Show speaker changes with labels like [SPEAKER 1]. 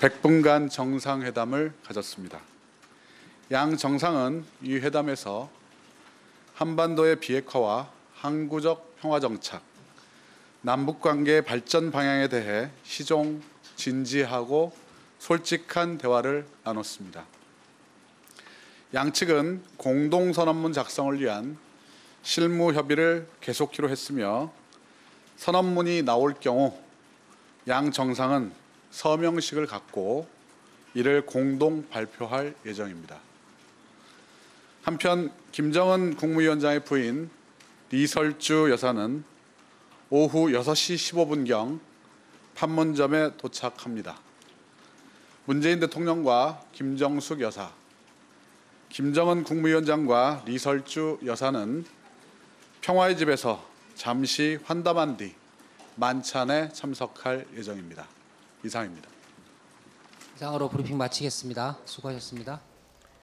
[SPEAKER 1] 100분간 정상회담을 가졌습니다. 양 정상은 이 회담에서 한반도의 비핵화와 항구적 평화 정착, 남북 관계 발전 방향에 대해 시종 진지하고 솔직한 대화를 나눴습니다. 양측은 공동 선언문 작성을 위한 실무 협의를 계속키로 했으며 선언문이 나올 경우 양 정상은 서명식을 갖고 이를 공동 발표할 예정입니다. 한편 김정은 국무위원장의 부인 리설주 여사는 오후 6시 15분경 판문점에 도착합니다. 문재인 대통령과 김정숙 여사, 김정은 국무위원장과 리설주 여사는 평화의 집에서 잠시 환담한 뒤 만찬에 참석할 예정입니다. 이상입니다.
[SPEAKER 2] 이상으로 브리핑 마치겠습니다. 수고하셨습니다.